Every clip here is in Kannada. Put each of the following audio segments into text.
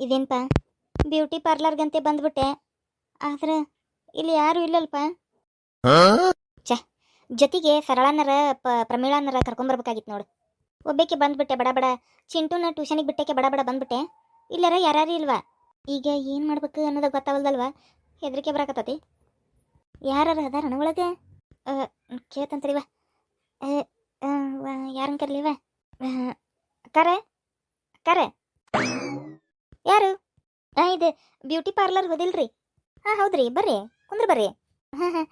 ಇದೇನಪ್ಪ ಬ್ಯೂಟಿ ಪಾರ್ಲರ್ಗಂತೆ ಬಂದ್ಬಿಟ್ಟೆ. ಆದ್ರೆ ಇಲ್ಲಿ ಯಾರು ಇಲ್ಲಲ್ಪ? ಚ ಜೊತೆಗೆ ಸರಳನರ ಪ ಪ್ರಮೀಳನರ ಕರ್ಕೊಂಬರ್ಬೇಕಾಗಿತ್ತು ನೋಡು. ಒಬ್ಬಕ್ಕೆ ಬಂದ್ಬಿಟ್ಟೆ ಬಡ ಬಡ. ಚಿಂಟುನ ಟ್ಯೂಷನಿಗೆ ಬಿಟ್ಟಕ್ಕೆ ಬಡ ಬಡ ಬಂದ್ಬಿಟ್ಟೆ. ಇಲ್ಲರ ಯಾರು ಇಲ್ವಾ? ಈಗ ಏನು ಮಾಡ್ಬೇಕು ಅನ್ನೋದು ಗೊತ್ತಾವಲ್ದಲ್ವಾ? ಹೆದರಿಕೆ ಬರಾಕತ್ತತಿ. ಯಾರು ಅದಾರ ಒಳಗೆ ಕೇಳ್ತಂತರಿವ ಯಾರನ್ನ ಕರ್ಲಿವ ಕರೆ ಕರೆ. ಯಾರು? ಇದು ಬ್ಯೂಟಿ ಪಾರ್ಲರ್ ಹೋದಿಲ್ರಿ. ಹಾಂ, ಹೌದ್ರಿ, ಬರ್ರಿ, ಕುಂದ್ರ ಬರ್ರಿ. ಹಾಂ ಹಾಂ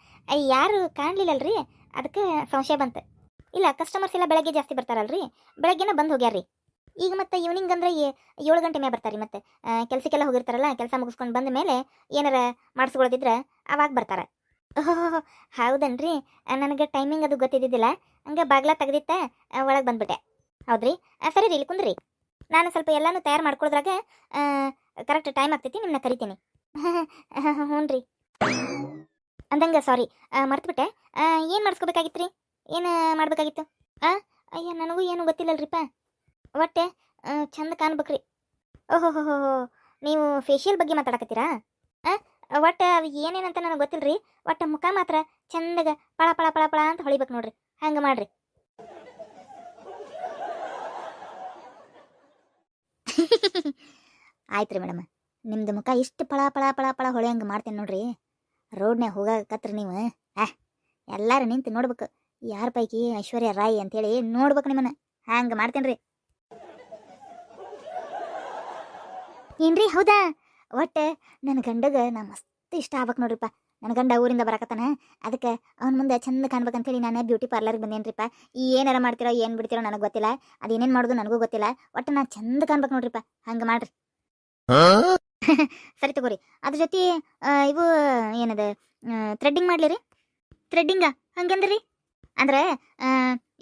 ಯಾರು ಕಾಣಲಿಲ್ಲಲ್ರಿ? ಅದಕ್ಕೆ ಸಂಶಯ ಬಂತು. ಇಲ್ಲ ಕಸ್ಟಮರ್ಸ್ ಎಲ್ಲ ಬೆಳಗ್ಗೆ ಜಾಸ್ತಿ ಬರ್ತಾರಲ್ರಿ? ಬೆಳಗ್ಗೆನ ಬಂದು ಹೋಗ್ಯಾರ್ರಿ. ಈಗ ಮತ್ತೆ ಈವ್ನಿಂಗ್ ಅಂದ್ರೆ ಏಳು ಗಂಟೆ ಮೇಲೆ ಬರ್ತಾರೆ ಮತ್ತೆ. ಕೆಲಸಕ್ಕೆಲ್ಲ ಹೋಗಿರ್ತಾರಲ್ಲ, ಕೆಲಸ ಮುಗಿಸ್ಕೊಂಡು ಬಂದ ಮೇಲೆ ಏನಾರ ಮಾಡಿಸ್ಕೊಳ್ಳೋದಿದ್ರೆ ಅವಾಗ ಬರ್ತಾರೆ. ಓಹೋ ಹೌದನ್ರಿ? ನನಗೆ ಟೈಮಿಂಗ್ ಅದು ಗೊತ್ತಿದ್ದಿದ್ದಿಲ್ಲ. ಹಂಗೆ ಬಾಗ್ಲ ತೆಗ್ದಿತ್ತ ಒಳಗೆ ಬಂದ್ಬಿಟ್ಟೆ. ಹೌದ್ರಿ? ಸರಿ ರೀ, ಇಲ್ಲಿ ಕುಂದ್ರಿ. ನಾನು ಸ್ವಲ್ಪ ಎಲ್ಲನೂ ತಯಾರು ಮಾಡ್ಕೊಳ್ದ್ರಾಗ ಕರೆಕ್ಟ್ ಟೈಮ್ ಆಗ್ತೈತಿ ನಿಮ್ಮನ್ನ ಕರಿತೀನಿ. ಹ್ಞೂ ರೀ. ಅಂದಂಗೆ ಸಾರಿ ಮರ್ತುಬಿಟ್ಟೆ. ಏನು ಮಾಡಿಸ್ಕೋಬೇಕಾಗಿತ್ತು ರೀ ಏನು ಮಾಡಬೇಕಾಗಿತ್ತು? ಹಾಂ ಅಯ್ಯ, ನನಗೂ ಏನು ಗೊತ್ತಿಲ್ಲಲ್ರಿಪ್ಪ. ಒಟ್ಟೆ ಚಂದ ಕಾಣ್ಬೇಕ್ರಿ. ಓಹೋ ಹೋ ಹೋ ನೀವು ಫೇಶಿಯಲ್ ಬಗ್ಗೆ ಮಾತಾಡಕತ್ತೀರಾ? ಹಾಂ ಒಟ್ಟು ಅವು ಏನೇನಂತ ನನಗೆ ಗೊತ್ತಿಲ್ಲ ರೀ ಒಟ್ಟು ಮುಖ ಮಾತ್ರ ಚಂದಗೆ ಪಳ ಪಳ ಪಳ ಪಳ ಅಂತ ಹೊಳಿಬೇಕು ನೋಡ್ರಿ. ಹಂಗೆ ಮಾಡ್ರಿ. ಆಯ್ತು ರೀ ಮೇಡಮ್. ನಿಮ್ದು ಮುಖ ಇಷ್ಟು ಪಳ ಪಳ ಪಳ ಪಳ ಹೊಳೆಯಂಗೆ ಮಾಡ್ತೇನೆ ನೋಡ್ರಿ. ರೋಡ್ನ್ಯಾಗ ಹೋಗಾಕತ್ರಿ ನೀವು. ಆ, ಎಲ್ಲಾರು ನಿಂತು ನೋಡ್ಬೇಕು. ಯಾರ ಪೈಕಿ ಐಶ್ವರ್ಯ ರಾಯ್ ಅಂತೇಳಿ ನೋಡ್ಬೇಕು ನಿಮ್ಮನ್ನ. ಹಂಗೆ ಮಾಡ್ತೇನೆ ರೀ. ಏನ್ರಿ ಹೌದಾ? ಒಟ್ಟು ನನ್ನ ಗಂಡಗ ನಾ ಮಸ್ತ್ ಇಷ್ಟ ಆಗ್ಬೇಕು ನೋಡ್ರಿಪ್ಪ. ನನ್ನ ಗಂಡ ಊರಿಂದ ಬರಕತ್ತಾನ, ಅದಕ್ಕೆ ಅವ್ನ ಮುಂದೆ ಚಂದ ಕಾಣ್ಬೇಕಂತೇಳಿ ನಾನು ಬ್ಯೂಟಿ ಪಾರ್ಲರ್ಗೆ ಬಂದೇನ್ರಿಪ್ಪ. ಈ ಏನಾರ ಮಾಡ್ತಿರೋ, ಏನು ಬಿಡ್ತಿರೋ ನನಗೆ ಗೊತ್ತಿಲ್ಲ. ಅದೇನೇನು ಮಾಡೋದು ನನಗೂ ಗೊತ್ತಿಲ್ಲ. ಒಟ್ಟು ನಾನು ಚಂದ ಕಾಣ್ಬೇಕು ನೋಡ್ರಿಪ್ಪ. ಹಂಗೆ ಮಾಡ್ರಿ. ಸರಿ ತಗೋರಿ. ಅದ್ರ ಜೊತೆ ಇವು ಏನದ ಥ್ರೆಡ್ಡಿಂಗ್ ಮಾಡ್ಲಿರಿ. ಥ್ರೆಡ್ಡಿಂಗ ಹಂಗಂದ್ರಿ? ಅಂದ್ರೆ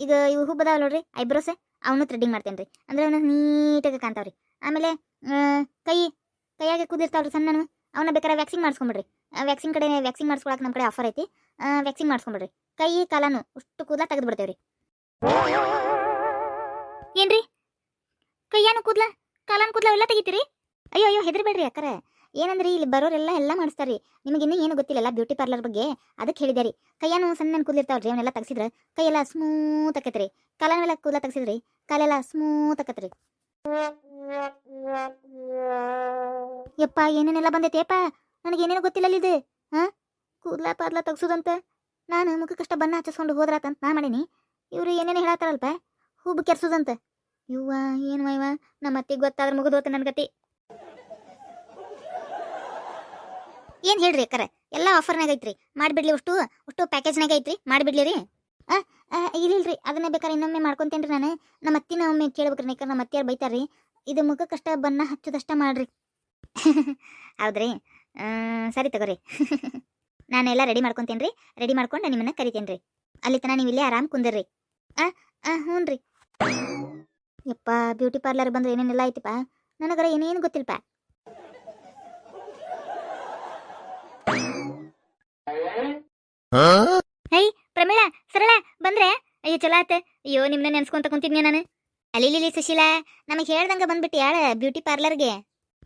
ಈಗ ಇವು ಹುಬ್ಬದಾವ ನೋಡ್ರಿ ಐಬ್ರೋಸೆ ಅವನು ಥ್ರೆಡ್ಡಿಂಗ್ ಮಾಡ್ತೇನೆ ರೀ ಅಂದ್ರೆ ಅವನು ನೀಟಾಗಿ ಕಾಣ್ತಾವ್ರಿ. ಆಮೇಲೆ ಕೈ, ಕೈಯಾಗೆ ಕುದಿರ್ತಾವ್ರಿ ಸಣ್ಣನು. ಅವನ್ನ ಬೇಕಾದ್ರೆ ವ್ಯಾಕ್ಸಿನ್ ಮಾಡಿಸ್ಕೊಂಬಿಡ್ರಿ. ವ್ಯಾಕ್ಸಿನ್ ಕಡೆ ವ್ಯಾಕ್ಸಿನ್ ಮಾಡಿಸ್ಕೊಳಕ್ಕೆ ನಮ್ಮ ಕಡೆ ಆಫರ್ ಐತಿ. ವ್ಯಾಕ್ಸಿನ್ ಮಾಡಿಸ್ಕೊಂಬಿಡ್ರಿ. ಕೈ, ಕಾಲನು ಅಷ್ಟು ಕೂದಲ ತೆಗೆದು ಬಿಡ್ತೇವ್ರಿ. ಏನ್ರಿ? ಕೈಯಾನು ಕೂದ್ಲ, ಕಾಲಾನು ಕೂದ್ಲ ಎಲ್ಲ ತೆಗಿತೀರಿ? ಅಯ್ಯೋ ಅಯ್ಯೋ, ಹೆದರ್ಬೇಡ್ರಿ ಅಕ್ಕರೆ. ಏನಂದ್ರಿ ಇಲ್ಲಿ ಬರೋರೆಲ್ಲ ಎಲ್ಲ ಮಾಡಿಸ್ತಾರ್ರಿ. ನಿಮಗೆ ಇನ್ನೂ ಏನು ಗೊತ್ತಿಲ್ಲಲ್ಲ ಬ್ಯೂಟಿ ಪಾರ್ಲರ್ ಬಗ್ಗೆ? ಅದಕ್ಕೆ ಹೇಳಿದೆ ರೀ. ಕೈಯಾನು ಸಣ್ಣ ಕೂದಲಿರ್ತಾವ್ರಿ ಅವನ್ನೆಲ್ಲ ತೆಗ್ಸಿದ್ರೆ ಕೈಯೆಲ್ಲ ಸ್ಮೂತ್ ಆಕೈತ್ರಿ. ಕಾಲನೆಲ್ಲ ಕೂದಲ ತೆಗ್ಸಿದ್ರಿ, ಕಾಲೆಲ್ಲ ಸ್ಮೂತ್ ಆಕತ್ರಿ. ಯಪ್ಪ, ಏನೇನೆಲ್ಲ ಬಂದೈತೆಯಪ್ಪ ನನಗೆ ಏನೇನು ಗೊತ್ತಿಲ್ಲ ಇದು. ಹಾ ಕೂದಲ ಪಾದ್ಲಾ ತೆಗ್ಸೋದಂತ. ನಾನು ಮುಖ ಕಷ್ಟ ಬಣ್ಣ ಹಚ್ಚಿಸ್ಕೊಂಡು ಹೋದ್ರಾತಂತ ನಾ ಮಾಡೀನಿ. ಇವರು ಏನೇನು ಹೇಳತ್ತಾರಲ್ಪ ಹೂಬು ಕೆರ್ಸೋದಂತ. ಇವ್ವ ಏನು ವೈವಾ ನಮ್ಮ ಅತ್ತಿಗೆ ಗೊತ್ತಾದ್ರೆ ಮುಗಿದೋತ ನನ್ನ ಗತಿ. ಏನು ಹೇಳ್ರಿ ಅಕ್ಕರ? ಎಲ್ಲ ಆಫರ್ನಾಗ ಐತ್ರಿ. ಮಾಡಿಬಿಡ್ಲಿ ಅಷ್ಟು? ಅಷ್ಟು ಪ್ಯಾಕೇಜ್ನಾಗ ಐತ್ರಿ? ಮಾಡಿಬಿಡ್ಲಿ ರೀ? ಇಲ್ಲಿಲ್ರಿ ಅದನ್ನ ಬೇಕಾದ್ರೆ ಇನ್ನೊಮ್ಮೆ ಮಾಡ್ಕೊಂತೇನ್ರಿ ನಾನು. ನಮ್ಮ ಅತ್ತಿನ ಒಮ್ಮೆ ಕೇಳ್ಬೇಕ್ರಿ, ಯಾಕಂದ್ರೆ ನಮ್ಮ ಅತ್ತಿಯಾರು ಬೈತಾರ್ರಿ, ಇದು ಮುಖ ಕಷ್ಟ, ಬಣ್ಣ ಹಚ್ಚೋದಷ್ಟ ಮಾಡ್ರಿ. ಹೌದ್ರಿ? ಸರಿ ತಗೋರಿ. ನಾನೆಲ್ಲ ರೆಡಿ ಮಾಡ್ಕೊಂತೇನ್ರಿ ರೆಡಿ ಮಾಡ್ಕೊಂಡು ನಿಮ್ಮನ್ನ ಕರಿತೇನ್ರಿ. ಅಲ್ಲಿ ತನ ನೀವು ಇಲ್ಲೇ ಆರಾಮ್ ಕುಂದಿರ್ರಿ. ಹ್ಞೂ ರೀ ಯಪ್ಪ ಬ್ಯೂಟಿ ಪಾರ್ಲರ್ ಬಂದ್ರೆ ಏನೇನೆಲ್ಲ ಐತಿಪ್ಪ? ನನಗರ ಏನೇನು ಗೊತ್ತಿಲ್ಪ ಹೈ ಪ್ರಮೀಳಾ, ಸರಳ, ಬಂದ್ರೆ? ಅಯ್ಯೋ, ಚಲೋ ಆತ. ಅಯ್ಯೋ, ನಿಮ್ನ ನೆನ್ಸ್ಕೊಂತ ಕುಂತಿದ್ನಿ ನಾನು? ಅಲಿಲಿಲಿ ಸುಶೀಲಾ, ನಮಗೆ ಹೇಳ್ದಂಗ ಬಂದ್ಬಿಟ್ಟು ಯಾಳ ಬ್ಯೂಟಿ ಪಾರ್ಲರ್ಗೆ?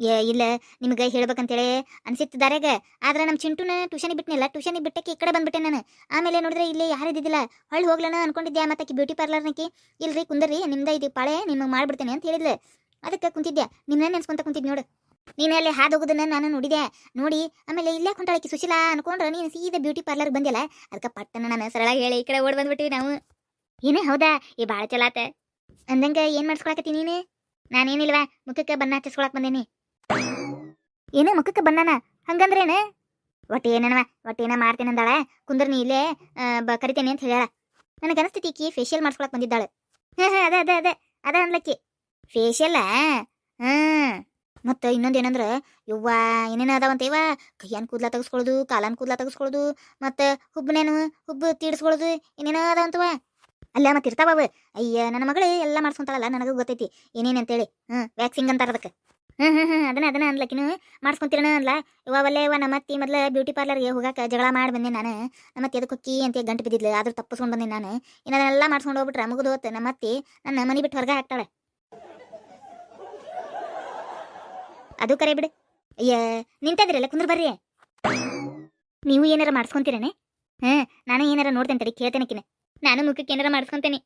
ಏ, ಇಲ್ಲ, ನಿಮ್ಗೆ ಹೇಳ್ಬೇಕಂತೇಳಿ ಅನ್ಸಿತ್ತು ದಾರ್ಯಾಗ. ಆದ್ರೆ ನಮ್ಮ ಚಿಂಟುನ ಟ್ಯೂಷನಿಗೆ ಬಿಟ್ನಿಲ್ಲ ಟ್ಯೂಷನಿಗೆ ಬಿಟ್ಟಕ್ಕೆ ಈ ಕಡೆ ಬಂದ್ಬಿಟ್ಟೆ ನಾನು. ಆಮೇಲೆ ನೋಡಿದ್ರೆ ಇಲ್ಲಿ ಯಾರು ಇದ್ದಿದ್ದಿಲ್ಲ. ಹೊಳ್ಳಿ ಹೋಗ್ಲನ ಅನ್ಕೊಂಡಿದ್ದೆ ಮತ್ತೆ ಬ್ಯೂಟಿ ಪಾರ್ಲರ್ನಕ್ಕೆ ಇಲ್ರಿ, ಕುಂದರ್ರಿ, ನಿಮ್ದ ಇದು ಪಾಳೆ, ನಿಮಗೆ ಮಾಡ್ಬಿಡ್ತೇನೆ ಅಂತ ಹೇಳಿದ್ಲು. ಅದಕ್ಕೆ ಕುಂತಿದ್ದೆ ನಿಮ್ಮನ್ನ ನೆನ್ಸ್ಕೊಂತ ಕುಂತಿದ್ ನೋಡು. ನೀನು ಅಲ್ಲಿ ಹಾದು ಹೋಗೋದನ್ನ ನಾನು ನೋಡಿದೆ. ನೋಡಿ, ಆಮೇಲೆ ಇಲ್ಲೇ ಕೊಂಟಾಳಕಿ ಸುಶೀಲಾ ಅನ್ಕೊಂಡ್ರೆ ನೀನು ಸೀದಾ ಬ್ಯೂಟಿ ಪಾರ್ಲರ್ ಬಂದಿಲ್ಲ ಅದಕ್ಕೆ ಪಟ್ಟನ ನಾನು ಸರಳಾಗಿ ಹೇಳಿ ಈ ಕಡೆ ಓಡ್ ಬಂದ್ಬಿಟ್ಟಿವಿ ನಾವು. ಏನೇ ಹೌದಾ, ಈ ಭಾಳ ಚಲೋ ಆತ. ಅಂದಂಗ ಏನು ಮಾಡಿಸ್ಕೊಳಕತ್ತಿ ನೀನು? ನಾನೇನಿಲ್ವಾ, ಮುಖಕ್ಕೆ ಬಣ್ಣ ಹಚ್ಚಿಸ್ಕೊಳಕ್ ಬಂದೇನಿ. ಏನು ಮುಖಕ್ಕೆ ಬಣ್ಣನ? ಹಂಗಂದ್ರೇನು? ಒಟ್ಟು ಏನವ ಒಟ್ಟು ಏನ ಮಾಡ್ತೇನೆ ಅಂದಾಳ? ಕುಂದ್ರ ನೀ ಇಲ್ಲೇ ಬ, ಕರಿತೇನೆ ಅಂತ ಹೇಳ್ಯಾಳ. ನನಗೆ ಅನಿಸ್ತೈತಿ ಈಕಿ ಫೇಶಿಯಲ್ ಮಾಡಿಸ್ಕೊಳಕ್ ಬಂದಿದ್ದಾಳೆ. ಹಾಂ ಹಾಂ ಅದ ಅದ ಅದ ಅದ ಅನ್ಲಕ್ಕಿ. ಫೇಶಿಯಲ್ಲ ಹಾಂ ಮತ್ತು ಇನ್ನೊಂದು ಏನಂದ್ರೆ, ಯವ್ವ ಏನೇನು ಅದಾವಂತ ಇವ? ಕೈಯನ್ ಕೂದಲ ತೆಗೆಸ್ಕೊಳ್ಳೋದು ಕಾಲನ್ ಕೂದಲ ತೆಗೆಸ್ಕೊಳ್ಳೋದು ಮತ್ತು ಹುಬ್ಬನೇನು ಹುಬ್ಬು ತೀಡಿಸ್ಕೊಳ್ಳೋದು ಏನೇನೋ ಅದಾವಂತವ ಅಲ್ಲ ಮತ್ತೆ ಇರ್ತಾವ ಅಯ್ಯ, ನನ್ನ ಮಗಳು ಎಲ್ಲ ಮಾಡ್ಸ್ಕೊಂತಾಳಲ್ಲ, ನನಗೂ ಗೊತ್ತೈತಿ. ಏನೇನು ಅಂತೇಳಿ. ಹ್ಞೂ ವ್ಯಾಕ್ಸಿಂಗ್ ಅಂತಾರೆ ಅದಕ್ಕೆ. ಹ್ಞೂ ಹ್ಞೂ ಹ್ಞೂ ಅದನ್ನ ಅದನ್ನ ಅನ್ಲಕ್ಕಿನು ಮಾಡಿಸ್ಕೊಂತೀರಣ ಅನ್ಲ ಇವ ಒಲ್ಲೆ ಇವ ನಮ್ಮ ಅತ್ತಿ ಮೊದಲ ಬ್ಯೂಟಿ ಪಾರ್ಲರ್ಗೆ ಹೋಗಾಕ ಜಗಳ ಮಾಡಿ ಬಂದೆ ನಾನು. ನಮ್ಮ ಅತ್ತಿ ಅದಕ್ಕೆ ಹೊಕ್ಕಿ ಅಂತ ಗಂಟು ಬಿದ್ದಿದ್ಲು. ಆದ್ರೂ ತಪ್ಪಿಸ್ಕೊಂಡು ಬಂದೆ ನಾನು. ಇನ್ನದನ್ನೆಲ್ಲ ಮಾಡ್ಸ್ಕೊಂಡು ಹೋಗ್ಬಿಟ್ರೆ ಮುಗಿದು ಹೋತ್ ನಮ್ಮ ಅತ್ತಿ ನನ್ನ ಮನೆ ಬಿಟ್ಟು ಹೊರಗೆ ಹಾಕ್ತಾಳೆ. ಅದು ಕರೆ ಬಿಡು. ಅಯ್ಯ ನಿಂತದ್ರಲ್ಲ ಕುಂದ್ರ ಬರ್ರಿ. ನೀವು ಏನಾರ ಮಾಡಿಸ್ಕೊಂತೀರೇನೆ? ಹಾ, ನಾನು ಏನಾರ ನೋಡ್ತೇನೆ ತಡಿ, ಕೇಳ್ತೇನೆ ನಾನು ಮುಖಕ್ಕೆ ಏನಾರ ಮಾಡಿಸ್ಕೊಂತೇನೆ.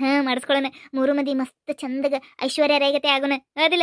ಹಾ, ಮಾಡಿಸ್ಕೊಳ್ಳೋಣ. ಮೂರು ಮಂದಿ ಮಸ್ತ್ ಚಂದಗ ಐಶ್ವರ್ಯ ರೇಗತೆ ಆಗೋಣ. ಅದಿಲ್ಲ